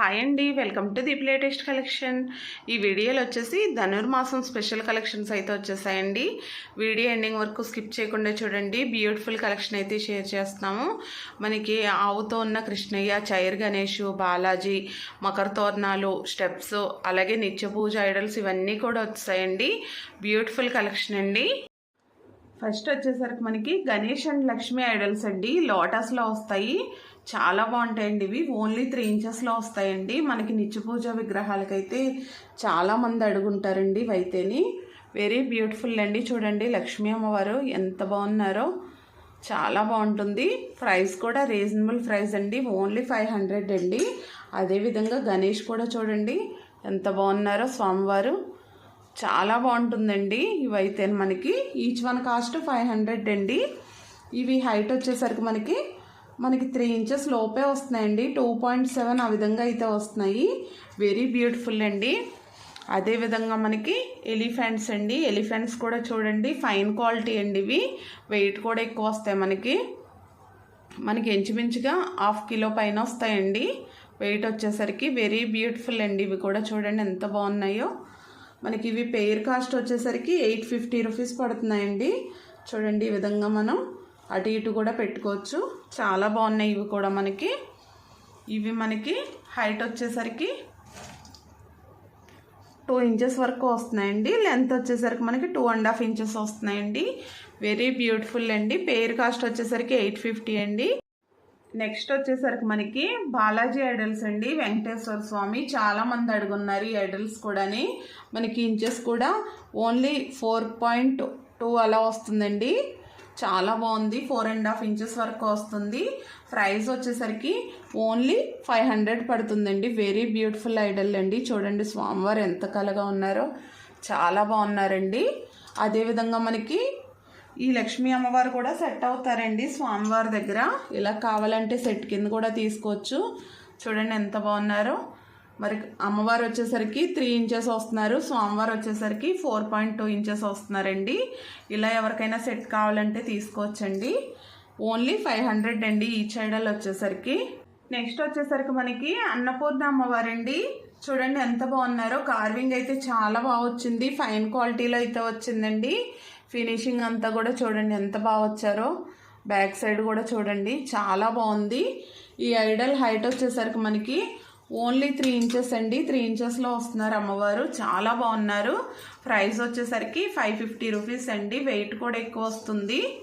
Hi అండి welcome to the latest collection ఈ వీడియోలో వచ్చేసి ధనుర్మాసం స్పెషల్ కలెక్షన్స్ అయితే వచ్చేసాయండి. వీడియో ఎండింగ్ వరకు స్కిప్ చేయకుండా చూడండి. బ్యూటిఫుల్ కలెక్షన్ అయితే షేర్ చేస్తున్నాము. మనకి ఆవుతో ఉన్న కృష్ణయ్య చైర్ గణేష్ బాలాజీ మకర తోరణాలు స్టెప్స్ అలాగే నిత్య పూజ ఐడల్స్ ఇవన్నీ కూడా వచ్చాయండి బ్యూటిఫుల్ కలెక్షన్ అండి. ఫస్ట్ వచ్చేసరికి మనకి గణేష్ అండ్ లక్ష్మీ ఐడల్స్ అండి. లోటస్లో వస్తాయి. చాలా బాగుంటాయండి ఇవి. ఓన్లీ త్రీ ఇంచెస్లో వస్తాయండి. మనకి నిత్య పూజ విగ్రహాలకైతే చాలామంది అడుగుంటారండి ఇవైతేని. వెరీ బ్యూటిఫుల్ అండి. చూడండి లక్ష్మీ అమ్మవారు ఎంత బాగున్నారో. చాలా బాగుంటుంది. ప్రైస్ కూడా రీజనబుల్ ప్రైస్ అండి. ఓన్లీ ఫైవ్ హండ్రెడ్ అండి. అదేవిధంగా గణేష్ కూడా చూడండి ఎంత బాగున్నారో స్వామివారు. చాలా బాగుంటుందండి. ఇవైతే మనకి each one cost five hundred అండి. ఇవి హైట్ వచ్చేసరికి మనకి మనకి త్రీ ఇంచెస్ లోపే వస్తున్నాయండి. టూ పాయింట్ సెవెన్ ఆ విధంగా అయితే వస్తున్నాయి. వెరీ బ్యూటిఫుల్ అండి. అదేవిధంగా మనకి ఎలిఫెంట్స్ అండి. ఎలిఫెంట్స్ కూడా చూడండి. ఫైన్ క్వాలిటీ అండి ఇవి. వెయిట్ కూడా ఎక్కువ వస్తాయి మనకి. మనకి ఇంచుమించుగా హాఫ్ కిలో పైన వస్తాయండి. వెయిట్ వచ్చేసరికి వెరీ బ్యూటిఫుల్ అండి. ఇవి కూడా చూడండి ఎంత బాగున్నాయో. మనకి ఇవి పెయిర్ కాస్ట్ వచ్చేసరికి ఎయిట్ ఫిఫ్టీ రూపీస్ పడుతున్నాయండి. చూడండి ఈ విధంగా మనం అటు ఇటు కూడా పెట్టుకోవచ్చు. చాలా బాగున్నాయి ఇవి కూడా మనకి. ఇవి మనకి హైట్ వచ్చేసరికి టూ ఇంచెస్ వరకు వస్తున్నాయండి. లెంత్ వచ్చేసరికి మనకి టూ అండ్ హాఫ్ ఇంచెస్ వస్తున్నాయండి. వెరీ బ్యూటిఫుల్ అండి. పేర్ కాస్ట్ వచ్చేసరికి ఎయిట్ ఫిఫ్టీ అండి. నెక్స్ట్ వచ్చేసరికి మనకి బాలాజీ ఐడల్స్ అండి. వెంకటేశ్వర స్వామి. చాలా మంది అడుగున్నారు ఈ ఐడల్స్ కూడాని. మనకి ఇంచెస్ కూడా ఓన్లీ ఫోర్ పాయింట్ టూ అలా వస్తుందండి. చాలా బాగుంది. ఫోర్ అండ్ హాఫ్ ఇంచెస్ వరకు వస్తుంది. ప్రైస్ వచ్చేసరికి ఓన్లీ ఫైవ్ హండ్రెడ్ పడుతుందండి. వెరీ బ్యూటిఫుల్ ఐడల్ అండి. చూడండి స్వామివారు ఎంత కలగా ఉన్నారో. చాలా బాగున్నారండి. అదేవిధంగా మనకి ఈ లక్ష్మీ అమ్మవారు కూడా సెట్ అవుతారండి స్వామివారి దగ్గర. ఇలా కావాలంటే సెట్ కింద కూడా తీసుకోవచ్చు. చూడండి ఎంత బాగున్నారో. మరి అమ్మవారు వచ్చేసరికి త్రీ ఇంచెస్ వస్తున్నారు. స్వామివారు వచ్చేసరికి ఫోర్ పాయింట్ టూ ఇంచెస్ వస్తున్నారండి. ఇలా ఎవరికైనా సెట్ కావాలంటే తీసుకోవచ్చండి. ఓన్లీ ఫైవ్ హండ్రెడ్ అండి ఈ ఐడల్ వచ్చేసరికి. నెక్స్ట్ వచ్చేసరికి మనకి అన్నపూర్ణ అమ్మవారండి. చూడండి ఎంత బాగున్నారో. కార్వింగ్ అయితే చాలా బాగా వచ్చింది. ఫైన్ క్వాలిటీలో అయితే వచ్చిందండి. ఫినిషింగ్ అంతా కూడా చూడండి ఎంత బాగా వచ్చారో. బ్యాక్ సైడ్ కూడా చూడండి. చాలా బాగుంది. ఈ ఐడల్ హైట్ వచ్చేసరికి మనకి ఓన్లీ త్రీ ఇంచెస్ అండి. త్రీ ఇంచెస్లో వస్తున్నారు అమ్మవారు. చాలా బాగున్నారు. ప్రైస్ వచ్చేసరికి ఫైవ్ ఫిఫ్టీ రూపీస్ అండి. వెయిట్ కూడా ఎక్కువ వస్తుంది.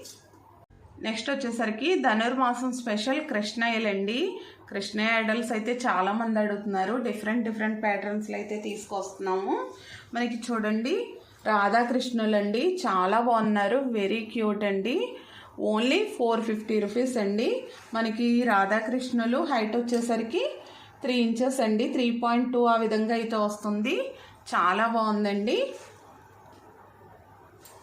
నెక్స్ట్ వచ్చేసరికి ధనుర్మాసం స్పెషల్ కృష్ణయ్యలు అండి. కృష్ణయ్య ఐడల్స్ అయితే చాలామంది అడుగుతున్నారు. డిఫరెంట్ డిఫరెంట్ ప్యాటర్న్స్లో అయితే తీసుకొస్తున్నాము. మనకి చూడండి రాధాకృష్ణులండి చాలా బాగున్నారు. వెరీ క్యూట్ అండి. ఓన్లీ ఫోర్ ఫిఫ్టీ రూపీస్ అండి. మనకి రాధాకృష్ణులు హైట్ వచ్చేసరికి త్రీ ఇంచెస్ అండి. త్రీ పాయింట్ టూ ఆ విధంగా అయితే వస్తుంది. చాలా బాగుందండి.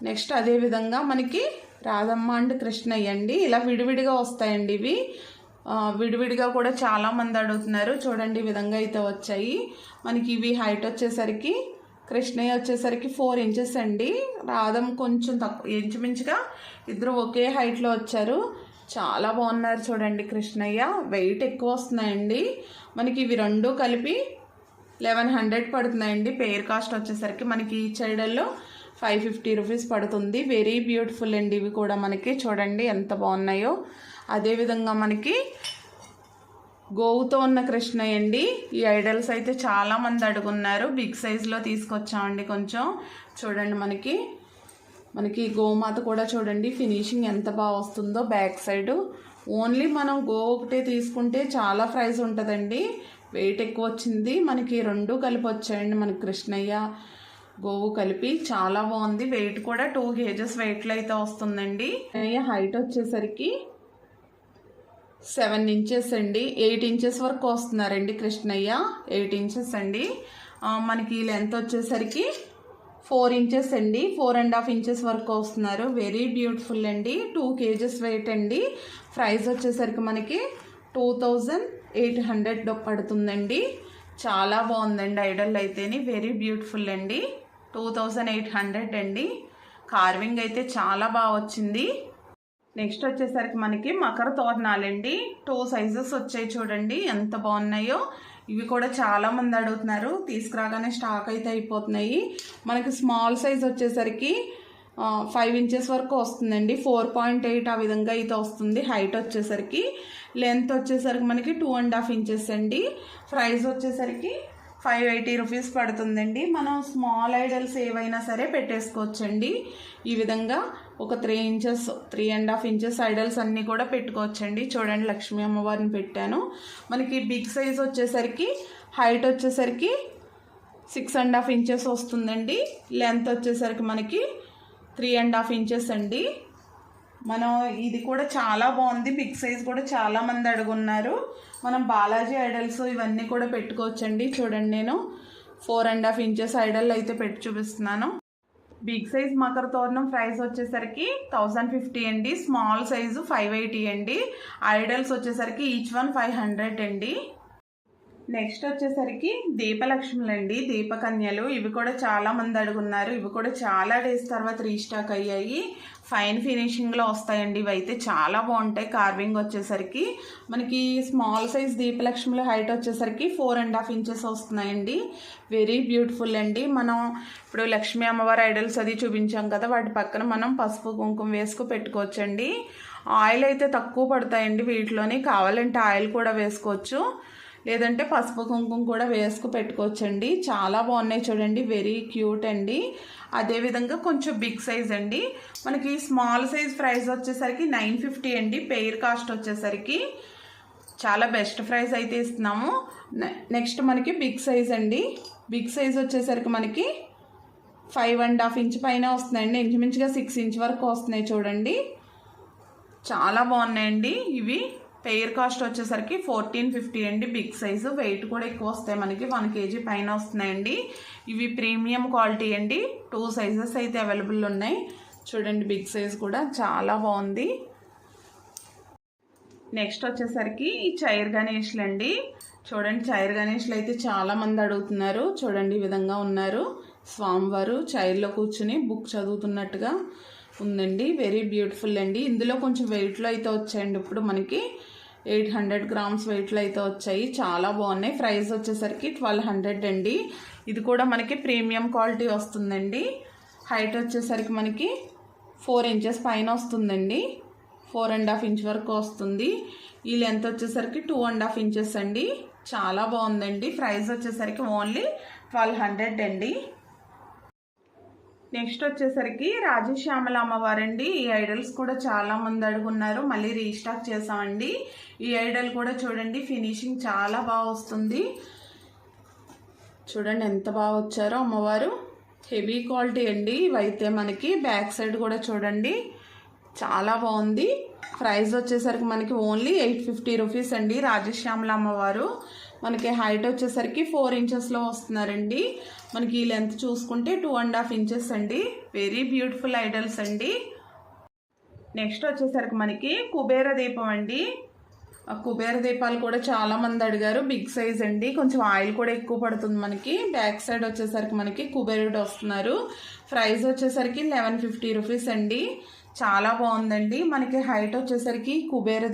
నెక్స్ట్ అదేవిధంగా మనకి రాధమ్మ అండ్ కృష్ణయ్య అండి. ఇలా విడివిడిగా వస్తాయండి ఇవి. విడివిడిగా కూడా చాలామంది అడుగుతున్నారు. చూడండి ఈ విధంగా అయితే వచ్చాయి. మనకి ఇవి హైట్ వచ్చేసరికి కృష్ణయ్య వచ్చేసరికి ఫోర్ ఇంచెస్ అండి. రాధం కొంచెం తక్కువ ఇంచుమించుగా ఇద్దరు ఒకే హైట్లో వచ్చారు. చాలా బాగున్నారు చూడండి కృష్ణయ్య. వెయిట్ ఎక్కువ వస్తున్నాయండి. మనకి ఇవి రెండు కలిపి లెవెన్ హండ్రెడ్ పడుతున్నాయండి. పేర్ కాస్ట్ వచ్చేసరికి మనకి ఈ చైడల్లో ఫైవ్ ఫిఫ్టీ రూపీస్ పడుతుంది. వెరీ బ్యూటిఫుల్ అండి ఇవి కూడా మనకి. చూడండి ఎంత బాగున్నాయో. అదేవిధంగా మనకి గోవుతో ఉన్న కృష్ణయ్య అండి. ఈ ఐడల్స్ అయితే చాలామంది అడుగున్నారు. బిగ్ సైజులో తీసుకొచ్చామండి కొంచెం. చూడండి మనకి. మనకి గోమాత కూడా చూడండి ఫినిషింగ్ ఎంత బాగా వస్తుందో బ్యాక్ సైడ్ ఓన్లీ మనం గో ఒకటే తీసుకుంటే చాలా ప్రైస్ ఉంటుందండి. వెయిట్ ఎక్కువ వచ్చింది మనకి రెండు కలిపి వచ్చాయండి మనకి కృష్ణయ్య. గోవు కలిపి చాలా బాగుంది. వెయిట్ కూడా టూ కేజెస్ వెయిట్లో అయితే వస్తుందండి. హైట్ వచ్చేసరికి సెవెన్ ఇంచెస్ అండి. ఎయిట్ ఇంచెస్ వరకు వస్తున్నారండి కృష్ణయ్య. ఎయిట్ ఇంచెస్ అండి. మనకి లెంత్ వచ్చేసరికి ఫోర్ ఇంచెస్ అండి. ఫోర్ అండ్ హాఫ్ ఇంచెస్ వరకు వస్తున్నారు. వెరీ బ్యూటిఫుల్ అండి. టూ కేజెస్ వెయిట్ అండి. ప్రైస్ వచ్చేసరికి మనకి టూ థౌజండ్ ఎయిట్ హండ్రెడ్ పడుతుందండి. చాలా బాగుందండి ఐడల్ అయితే వెరీ బ్యూటిఫుల్ అండి. టూ థౌజండ్ ఎయిట్ హండ్రెడ్ అండి. కార్వింగ్ అయితే చాలా బాగా వచ్చింది. నెక్స్ట్ వచ్చేసరికి మనకి మకర తోరణాలండి. టూ సైజెస్ వచ్చాయి చూడండి. ఎంత బాగున్నాయో. ఇవి కూడా చాలా మంది అడుగుతున్నారు. తీసుకురాగానే స్టాక్ అయితే అయిపోతున్నాయి. మనకి స్మాల్ సైజ్ వచ్చేసరికి ఫైవ్ ఇంచెస్ వరకు వస్తుందండి. ఫోర్ పాయింట్ ఎయిట్ ఆ విధంగా అయితే వస్తుంది హైట్ వచ్చేసరికి. లెంత్ వచ్చేసరికి మనకి టూ అండ్ హాఫ్ ఇంచెస్ అండి. ప్రైస్ వచ్చేసరికి ఫైవ్ ఎయిటీ రూపీస్ పడుతుందండి. మనం స్మాల్ ఐడల్స్ ఏవైనా సరే పెట్టేసుకోవచ్చండి. ఈ విధంగా ఒక three inches three and half inches idols అన్నీ కూడా పెట్టుకోవచ్చండి. చూడండి లక్ష్మీ అమ్మవారిని పెట్టాను. మనకి బిగ్ సైజ్ వచ్చేసరికి హైట్ వచ్చేసరికి సిక్స్ అండ్ హాఫ్ ఇంచెస్ వస్తుందండి. లెంత్ వచ్చేసరికి మనకి త్రీ అండ్ హాఫ్ ఇంచెస్ అండి. మనం ఇది కూడా చాలా బాగుంది. బిగ్ సైజ్ కూడా చాలా మంది అడుగున్నారు. మనం బాలాజీ ఐడల్స్ ఇవన్నీ కూడా పెట్టుకోవచ్చండి. చూడండి నేను. Four and half inches idol అయితే పెట్టి చూపిస్తున్నాను. బిగ్ సైజ్ మకర తోరణం ప్రైస్ వచ్చేసరికి థౌజండ్ ఫిఫ్టీ అండి. స్మాల్ సైజు ఫైవ్ ఎయిటీ అండి. ఐడల్స్ వచ్చేసరికి ఈచ్ వన్ ఫైవ్ హండ్రెడ్ అండి. నెక్స్ట్ వచ్చేసరికి దీపలక్ష్ములు అండి దీపకన్యలు. ఇవి కూడా చాలా మంది అడుగున్నారు. ఇవి కూడా చాలా డేస్ తర్వాత రీస్టాక్ అయ్యాయి. ఫైన్ ఫినిషింగ్లో వస్తాయండి. ఇవి అయితే చాలా బాగుంటాయి. కార్వింగ్ వచ్చేసరికి మనకి స్మాల్ సైజ్ దీపలక్ష్ములు హైట్ వచ్చేసరికి ఫోర్ అండ్ హాఫ్ ఇంచెస్ వస్తున్నాయండి. వెరీ బ్యూటిఫుల్ అండి. మనం ఇప్పుడు లక్ష్మీ అమ్మవారి ఐడల్స్ అది చూపించాం కదా. వాటి పక్కన మనం పసుపు కుంకుమ వేసుకు పెట్టుకోవచ్చండి. ఆయిల్ అయితే తక్కువ పడతాయండి వీటిలోని. కావాలంటే ఆయిల్ కూడా వేసుకోవచ్చు. లేదంటే పసుపు కుంకుమ కూడా వేసుకు పెట్టుకోవచ్చండి. చాలా బాగున్నాయి చూడండి. వెరీ క్యూట్ అండి. అదేవిధంగా కొంచెం బిగ్ సైజ్ అండి. మనకి స్మాల్ సైజ్ ప్రైస్ వచ్చేసరికి నైన్ ఫిఫ్టీ అండి. పెయిర్ కాస్ట్ వచ్చేసరికి చాలా బెస్ట్ ప్రైస్ అయితే ఇస్తున్నాము. నెక్స్ట్ మనకి బిగ్ సైజ్ అండి. బిగ్ సైజ్ వచ్చేసరికి మనకి ఫైవ్ అండ్ హాఫ్ ఇంచ్ పైన వస్తున్నాయండి. ఇంచుమించుగా సిక్స్ ఇంచ్ వరకు వస్తున్నాయి చూడండి. చాలా బాగున్నాయండి ఇవి. పెయిర్ కాస్ట్ వచ్చేసరికి ఫోర్టీన్ ఫిఫ్టీ అండి. Big size. వెయిట్ కూడా ఎక్కువ వస్తాయి మనకి. వన్ కేజీ పైన వస్తున్నాయండి. ఇవి ప్రీమియం క్వాలిటీ అండి. టూ సైజెస్ అయితే అవైలబుల్ ఉన్నాయి. చూడండి బిగ్ సైజ్ కూడా చాలా బాగుంది. నెక్స్ట్ వచ్చేసరికి ఈ చైర్ గణేష్లు అండి. చూడండి చైర్ గణేష్లు అయితే చాలా మంది అడుగుతున్నారు. చూడండి ఈ విధంగా ఉన్నారు. స్వామివారు చైర్లో కూర్చుని బుక్ చదువుతున్నట్టుగా ఉందండి. వెరీ బ్యూటిఫుల్ అండి. ఇందులో కొంచెం వెయిట్లో అయితే వచ్చాయండి. ఇప్పుడు మనకి ఎయిట్ హండ్రెడ్ గ్రామ్స్ వెయిట్లో అయితే వచ్చాయి. చాలా బాగున్నాయి. ప్రైస్ వచ్చేసరికి ట్వెల్వ్ హండ్రెడ్ అండి. ఇది కూడా మనకి ప్రీమియం క్వాలిటీ వస్తుందండి. హైట్ వచ్చేసరికి మనకి ఫోర్ ఇంచెస్ పైన వస్తుందండి. ఫోర్ అండ్ హాఫ్ ఇంచ్ వరకు వస్తుంది. ఈ లెంత్ వచ్చేసరికి టూ అండ్ హాఫ్ ఇంచెస్ అండి. చాలా బాగుందండి. ప్రైస్ వచ్చేసరికి ఓన్లీ ట్వెల్వ్ హండ్రెడ్ అండి. నెక్స్ట్ వచ్చేసరికి రాజశ్యామల అమ్మవారండి. ఈ ఐడల్స్ కూడా చాలా మంది అడుగున్నారు. మళ్ళీ రీస్టాక్ చేసామండి ఈ ఐడల్ కూడా చూడండి ఫినిషింగ్ చాలా బాగా వస్తుంది. చూడండి ఎంత బాగా వచ్చారో అమ్మవారు. హెవీ క్వాలిటీ అండి. ఇవైతే మనకి బ్యాక్ సైడ్ కూడా చూడండి చాలా బాగుంది. ప్రైస్ వచ్చేసరికి మనకి ఓన్లీ ఎయిట్ ఫిఫ్టీ రూపీస్ అండి రాజశ్యామల అమ్మవారు. మనకి హైట్ వచ్చేసరికి ఫోర్ ఇంచెస్లో వస్తున్నారండి. మనకి ఈ లెంత్ చూసుకుంటే టూ అండ్ హాఫ్ ఇంచెస్ అండి. వెరీ బ్యూటిఫుల్ ఐడల్స్ అండి. నెక్స్ట్ వచ్చేసరికి మనకి కుబేర దీపం అండి. కుబేర దీపాలు కూడా చాలా మంది అడిగారు. బిగ్ సైజ్ అండి. కొంచెం ఆయిల్ కూడా ఎక్కువ పడుతుంది మనకి. బ్యాక్ సైడ్ వచ్చేసరికి మనకి కుబేరుడు వస్తున్నారు. ప్రైస్ వచ్చేసరికి లెవెన్ ఫిఫ్టీ రూపీస్ అండి. చాలా బాగుందండి. మనకి హైట్ వచ్చేసరికి కుబేర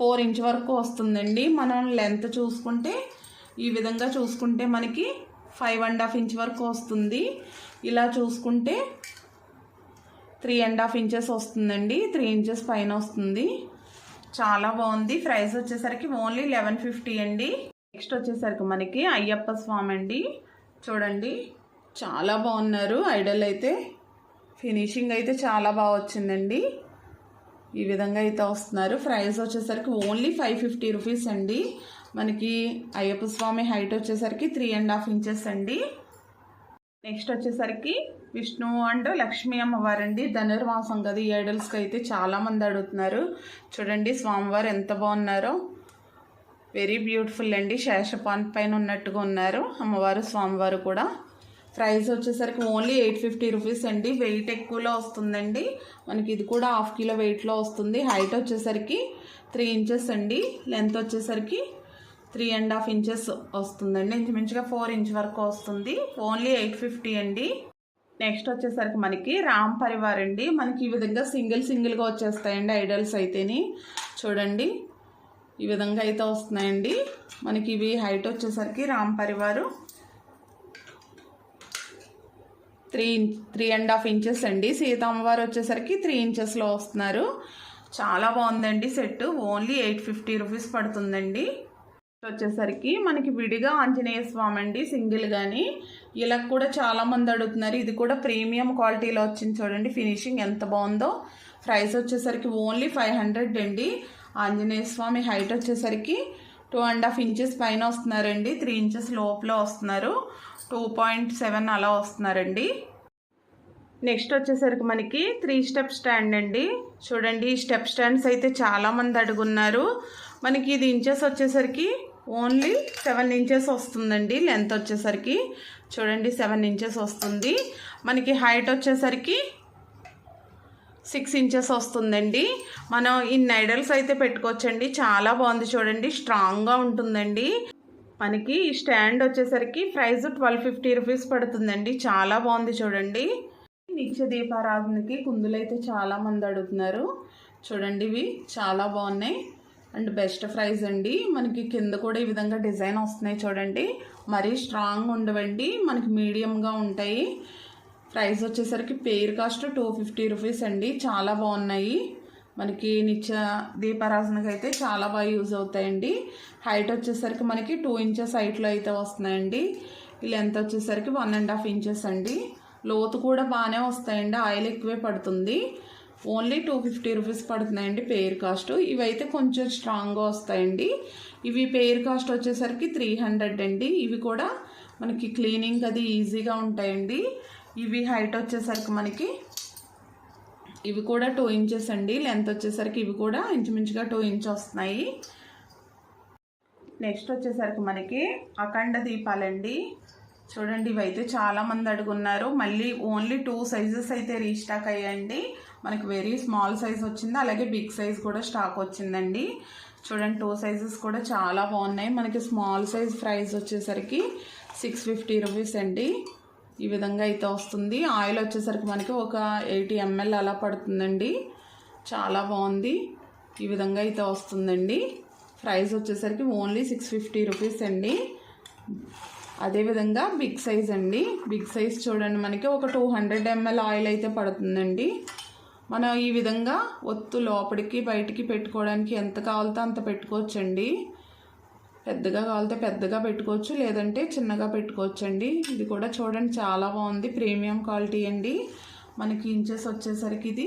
ఫోర్ ఇంచ్ వరకు వస్తుందండి. మనం లెంత్ చూసుకుంటే ఈ విధంగా చూసుకుంటే మనకి ఫైవ్ అండ్ హాఫ్ ఇంచ్ వరకు వస్తుంది. ఇలా చూసుకుంటే త్రీ అండ్ హాఫ్ ఇంచెస్ వస్తుందండి. త్రీ ఇంచెస్ పైన వస్తుంది. చాలా బాగుంది. ప్రైస్ వచ్చేసరికి ఓన్లీ లెవెన్ ఫిఫ్టీ అండి. నెక్స్ట్ వచ్చేసరికి మనకి అయ్యప్ప స్వామి అండి. చూడండి చాలా బాగున్నారు. ఐడల్ అయితే ఫినిషింగ్ అయితే చాలా బాగా వచ్చిందండి. ఈ విధంగా అయితే వస్తున్నారు. ప్రైస్ వచ్చేసరికి ఓన్లీ ఫైవ్ ఫిఫ్టీ రూపీస్ అండి. మనకి అయ్యప్ప స్వామి హైట్ వచ్చేసరికి త్రీ అండ్ హాఫ్ ఇంచెస్ అండి. నెక్స్ట్ వచ్చేసరికి విష్ణు అండ్ లక్ష్మీ అమ్మవారండి. ధనుర్మాసం కదా ఈ ఐడల్స్కి అయితే చాలామంది అడుగుతున్నారు. చూడండి స్వామివారు ఎంత బాగున్నారో. వెరీ బ్యూటిఫుల్ అండి. శేషపాన్ పైన ఉన్నట్టుగా ఉన్నారు. అమ్మవారు స్వామివారు కూడా. ప్రైస్ వచ్చేసరికి ఓన్లీ ఎయిట్ ఫిఫ్టీ రూపీస్ అండి. వెయిట్ ఎక్కువలో వస్తుందండి. మనకి ఇది కూడా హాఫ్ కిలో వెయిట్లో వస్తుంది. హైట్ వచ్చేసరికి త్రీ ఇంచెస్ అండి. లెంత్ వచ్చేసరికి త్రీ అండ్ హాఫ్ ఇంచెస్ వస్తుందండి. ఇంచుమించుగా ఫోర్ ఇంచ్ వరకు వస్తుంది. ఓన్లీ ఎయిట్ ఫిఫ్టీ అండి. నెక్స్ట్ వచ్చేసరికి మనకి రామ్ పరివార్ అండి. మనకి ఈ విధంగా సింగిల్ సింగిల్గా వచ్చేస్తాయండి ఐడల్స్ అయితేని. చూడండి. ఈ విధంగా అయితే వస్తున్నాయండి. మనకి ఇవి హైట్ వచ్చేసరికి Ram పరివారు three three and half inches అండి. సీతమ్మవారు వచ్చేసరికి త్రీ ఇంచెస్లో వస్తున్నారు. చాలా బాగుందండి set only eight fifty rupees పడుతుందండి. వచ్చేసరికి మనకి విడిగా ఆంజనేయ స్వామి అండి సింగిల్ కానీ ఇలా కూడా చాలా మంది అడుగుతున్నారు. ఇది కూడా ప్రీమియం క్వాలిటీలో వచ్చింది చూడండి. ఫినిషింగ్ ఎంత బాగుందో. ప్రైస్ వచ్చేసరికి ఓన్లీ ఫైవ్ హండ్రెడ్ అండి. ఆంజనేయ స్వామి హైట్ వచ్చేసరికి టూ అండ్ హాఫ్ ఇంచెస్ పైన వస్తున్నారండి. త్రీ ఇంచెస్ లోపల వస్తున్నారు. టూ పాయింట్ సెవెన్ అలా వస్తున్నారండి. నెక్స్ట్ వచ్చేసరికి మనకి త్రీ స్టెప్ స్టాండ్ అండి. చూడండి ఈ స్టెప్ స్టాండ్స్ అయితే చాలామంది అడుగున్నారు. మనకి ఇది ఇంచెస్ వచ్చేసరికి ఓన్లీ సెవెన్ ఇంచెస్ వస్తుందండి. లెంత్ వచ్చేసరికి చూడండి సెవెన్ ఇంచెస్ వస్తుంది. మనకి హైట్ వచ్చేసరికి సిక్స్ ఇంచెస్ వస్తుందండి. మనం ఈ నైడల్స్ అయితే పెట్టుకోవచ్చండి. చాలా బాగుంది చూడండి స్ట్రాంగ్గా ఉంటుందండి. మనకి ఈ స్టాండ్ వచ్చేసరికి ప్రైస్ ట్వెల్వ్ ఫిఫ్టీ రూపీస్ పడుతుందండి. చాలా బాగుంది చూడండి. నిత్య దీపారాధనకి కుందులు అయితే చాలా మంది అడుగుతున్నారు. చూడండి ఇవి చాలా బాగున్నాయి. అండ్ బెస్ట్ ప్రైస్ అండి. మనకి కింద కూడా ఈ విధంగా డిజైన్ వస్తున్నాయి చూడండి. మరీ స్ట్రాంగ్ ఉండవండి. మనకి మీడియంగా ఉంటాయి. ప్రైస్ వచ్చేసరికి pair cost two fifty rupees అండి. చాలా బాగున్నాయి. మనకి నిత్య దీపారాధనకైతే అయితే చాలా బాగా యూజ్ అవుతాయండి. హైట్ వచ్చేసరికి మనకి టూ ఇంచెస్ హైట్లో అయితే వస్తున్నాయండి. లెంత్ వచ్చేసరికి వన్ అండ్ హాఫ్ ఇంచెస్ అండి. లోతు కూడా బాగానే వస్తాయండి. ఆయిల్ ఎక్కువే పడుతుంది. ఓన్లీ టూ ఫిఫ్టీ రూపీస్ పడుతున్నాయండి పేర్ కాస్ట్ ఇవైతే కొంచెం స్ట్రాంగ్గా వస్తాయండి. ఇవి పేర్ కాస్ట్ వచ్చేసరికి త్రీ హండ్రెడ్ అండి. ఇవి కూడా మనకి క్లీనింగ్ అది ఈజీగా ఉంటాయండి. ఇవి హైట్ వచ్చేసరికి మనకి ఇవి కూడా టూ ఇంచెస్ అండి. లెంత్ వచ్చేసరికి ఇవి కూడా ఇంచుమించుగా టూ ఇంచ్ వస్తున్నాయి నెక్స్ట్ వచ్చేసరికి మనకి అఖండ దీపాలండి. చూడండి ఇవైతే చాలా మంది అడుగున్నారు. మళ్ళీ ఓన్లీ టూ సైజెస్ అయితే రీస్టాక్ అయ్యాయండి. మనకి వెరీ స్మాల్ సైజ్ వచ్చింది. అలాగే బిగ్ సైజ్ కూడా స్టాక్ వచ్చిందండి. చూడండి టూ సైజెస్ కూడా చాలా బాగున్నాయి. మనకి స్మాల్ సైజ్ ప్రైస్ వచ్చేసరికి సిక్స్ ఫిఫ్టీ రూపీస్ అండి. ఈ విధంగా అయితే వస్తుంది. ఆయిల్ వచ్చేసరికి మనకి ఒక ఎయిటీ ఎంఎల్ అలా పడుతుందండి. చాలా బాగుంది. ఈ విధంగా అయితే వస్తుందండి. ప్రైస్ వచ్చేసరికి ఓన్లీ సిక్స్ ఫిఫ్టీ రూపీస్ అండి. అదేవిధంగా బిగ్ సైజ్ అండి. బిగ్ సైజ్ చూడండి మనకి ఒక టూ హండ్రెడ్ ఎంఎల్ ఆయిల్ అయితే పడుతుందండి. మనం ఈ విధంగా ఒత్తు లోపలికి బయటికి పెట్టుకోవడానికి ఎంత కావాలితే అంత పెట్టుకోవచ్చండి. పెద్దగా కావాలితే పెద్దగా పెట్టుకోవచ్చు లేదంటే చిన్నగా పెట్టుకోవచ్చు అండి ఇది కూడా చూడండి చాలా బాగుంది. ప్రీమియం క్వాలిటీ అండి. మనకి ఇంచెస్ వచ్చేసరికి ఇది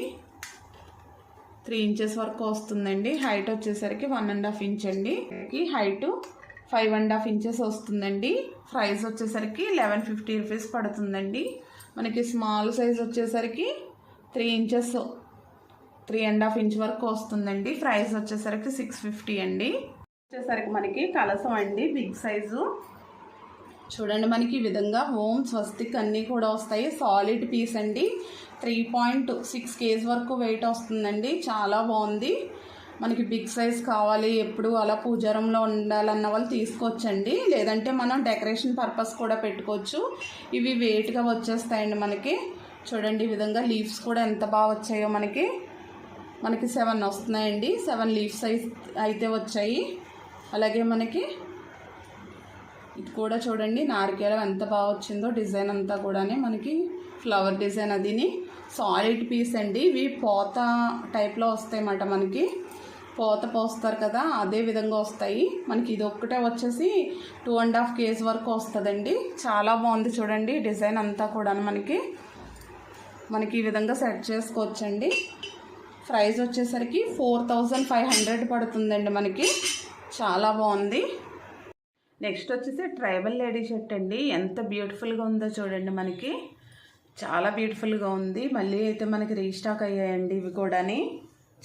త్రీ ఇంచెస్ వరకు వస్తుందండి. హైట్ వచ్చేసరికి వన్ అండ్ హాఫ్ ఇంచ్ అండి. ఈ height five and half inches వస్తుందండి. ప్రైస్ వచ్చేసరికి లెవెన్ ఫిఫ్టీ రూపీస్ పడుతుందండి. మనకి స్మాల్ సైజ్ వచ్చేసరికి three inches three and half inch వరకు వస్తుందండి. ప్రైస్ వచ్చేసరికి సిక్స్ ఫిఫ్టీ అండి. వచ్చేసరికి మనకి కలసం అండి బిగ్ సైజు. చూడండి మనకి ఈ విధంగా ఓం స్వస్తిక్ అన్నీ కూడా వస్తాయి. సాలిడ్ పీస్ అండి. త్రీ పాయింట్ సిక్స్ కేజీ వరకు వెయిట్ వస్తుందండి. చాలా బాగుంది. మనకి బిగ్ సైజ్ కావాలి ఎప్పుడు అలా పూజారంలో ఉండాలన్న వాళ్ళు తీసుకోవచ్చండి. లేదంటే మనం డెకరేషన్ పర్పస్ కూడా పెట్టుకోవచ్చు. ఇవి వెయిట్గా వచ్చేస్తాయండి మనకి. చూడండి ఈ విధంగా లీవ్స్ కూడా ఎంత బాగా వచ్చాయో మనకి. మనకి సెవెన్ వస్తున్నాయండి. సెవెన్ లీవ్స్ అయితే వచ్చాయి. అలాగే మనకి ఇది కూడా చూడండి నారికేళం ఎంత బాగా వచ్చిందో డిజైన్ అంతా కూడానే మనకి ఫ్లవర్ డిజైన్ అదిని. సాలిడ్ పీస్ అండి ఇవి పోత టైప్లో వస్తాయి అన్నమాట మనకి. పోత పోస్తారు కదా అదే విధంగా వస్తాయి. మనకి ఇది ఒక్కటే వచ్చేసి టూ అండ్ హాఫ్ కేజీ వరకు వస్తుందండి. చాలా బాగుంది చూడండి డిజైన్ అంతా కూడా మనకి. మనకి ఈ విధంగా సెట్ చేసుకోవచ్చండి. ప్రైస్ వచ్చేసరికి ఫోర్ థౌజండ్ ఫైవ్ హండ్రెడ్ పడుతుందండి మనకి. చాలా బాగుంది. నెక్స్ట్ వచ్చేసి ట్రైబల్ లేడీ షర్ట్ అండి. ఎంత బ్యూటిఫుల్గా ఉందో చూడండి మనకి. చాలా బ్యూటిఫుల్గా ఉంది. మళ్ళీ అయితే మనకి రీస్టాక్ అయ్యాయండి ఇవి కూడాని.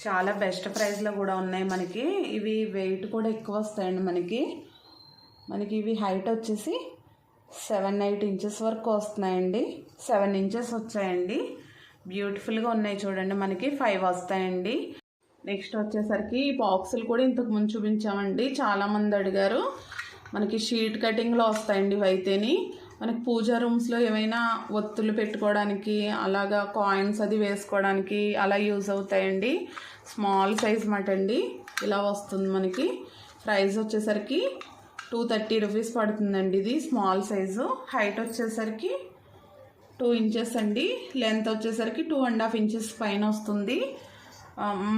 చాలా బెస్ట్ ప్రైస్లో కూడా ఉన్నాయి మనకి. ఇవి వెయిట్ కూడా ఎక్కువ వస్తాయండి మనకి. మనకి ఇవి హైట్ వచ్చేసి సెవెన్ ఎయిట్ ఇంచెస్ వరకు వస్తున్నాయండి. సెవెన్ ఇంచెస్ వచ్చాయండి. బ్యూటిఫుల్గా ఉన్నాయి చూడండి మనకి. ఫైవ్ వస్తాయండి. నెక్స్ట్ వచ్చేసరికి ఈ బాక్సులు కూడా ఇంతకు ముందు చూపించామండి. చాలామంది అడిగారు మనకి షీట్ కటింగ్లో వస్తాయండి ఇవైతేని మనకి పూజా రూమ్స్లో ఏమైనా ఒత్తులు పెట్టుకోవడానికి అలాగా కాయిన్స్ అది వేసుకోవడానికి అలా యూజ్ అవుతాయండి. స్మాల్ సైజ్ మాట అండి. ఇలా వస్తుంది మనకి. ప్రైస్ వచ్చేసరికి టూ థర్టీ రూపీస్ పడుతుందండి ఇది స్మాల్ సైజు. హైట్ వచ్చేసరికి టూ ఇంచెస్ అండి. లెంత్ వచ్చేసరికి టూ అండ్ హాఫ్ ఇంచెస్ పైన వస్తుంది.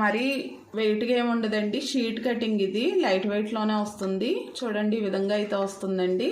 మరీ వెయిట్గా ఏమి ఉండదండి షీట్ కటింగ్ ఇది. లైట్ వెయిట్లోనే వస్తుంది. చూడండి ఈ విధంగా అయితే వస్తుందండి.